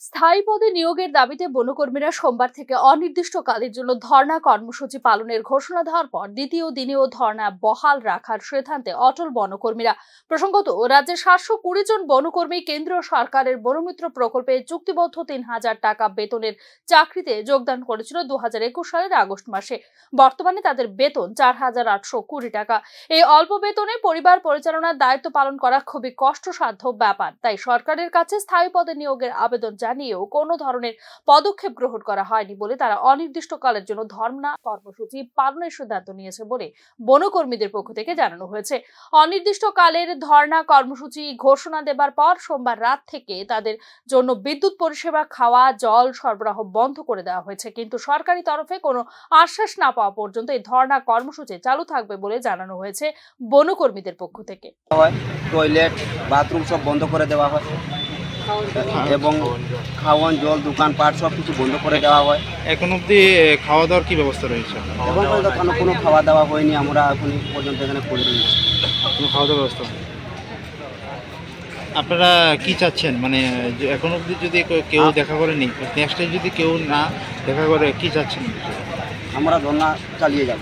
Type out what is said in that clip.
স্থায়ী পদে নিয়োগের দাবিতে বনকর্মীরা সোমবার থেকে অনির্দিষ্টকালের জন্য ধর্ণা কর্মসূচি পালনের ঘোষণা দেওয়ার পর দ্বিতীয় দিনেও ধর্ণা বহাল রাখার সিদ্ধান্তে অটল বনকর্মীরা। প্রসঙ্গত রাজ্যের সাতশো কুড়ি জন বনকর্মী কেন্দ্রীয় সরকারের বনমিত্র প্রকল্পে চুক্তিবদ্ধ তিন হাজার টাকা বেতনের চাকরিতে যোগদান করেছিল দু হাজার একুশ সালের আগস্ট মাসে। বর্তমানে তাদের বেতন চার হাজার আটশো কুড়ি টাকা। এই অল্প বেতনে পরিবার পরিচালনার দায়িত্ব পালন করা খুবই কষ্টসাধ্য ব্যাপার। তাই সরকারের কাছে স্থায়ী পদে নিয়োগের আবেদন জানিয়েও কোনো ধরনের পদক্ষেপ গ্রহণ করা হয়নি বলে তারা অনির্দিষ্টকালের জন্য ধর্মনা কর্মসূচি পালনের সিদ্ধান্ত নিয়েছে বলে বনকর্মীদের পক্ষ থেকে জানানো হয়েছে। অনির্দিষ্টকালের ধর্ণা কর্মসূচি ঘোষণা দেবার পর সোমবার রাত থেকে তাদের জন্য বিদ্যুৎ পরিষেবা, খাওয়া, জল সরবরাহ বন্ধ করে দেওয়া হয়েছে। কিন্তু সরকারি তরফে কোনো আশ্বাস না পাওয়া পর্যন্ত এই ধর্ণা কর্মসূচি চালু থাকবে বলে জানানো হয়েছে বনকর্মীদের পক্ষ থেকে। টয়লেট বাথরুম সব বন্ধ করে দেওয়া হয়। এবং খাওয়ান জল দোকানপাট সব কিছু বন্ধ করে দেওয়া হয়। এখন অবধি খাওয়া দাওয়ার কি ব্যবস্থা রয়েছে? পর্যন্ত কোনো কোনো খাওয়া দাওয়া হয়নি আমরা এখন পর্যন্ত এখানে করে রয়েছি কোনো খাওয়া দাওয়ার ব্যবস্থা। আপনারা কি চাচ্ছেন? মানে এখন অবধি যদি কেউ- কেউ দেখা করেনি নেক্সট যদি কেউ না দেখা করে কি চাচ্ছেন? আমরা ধর্না চালিয়ে যাব।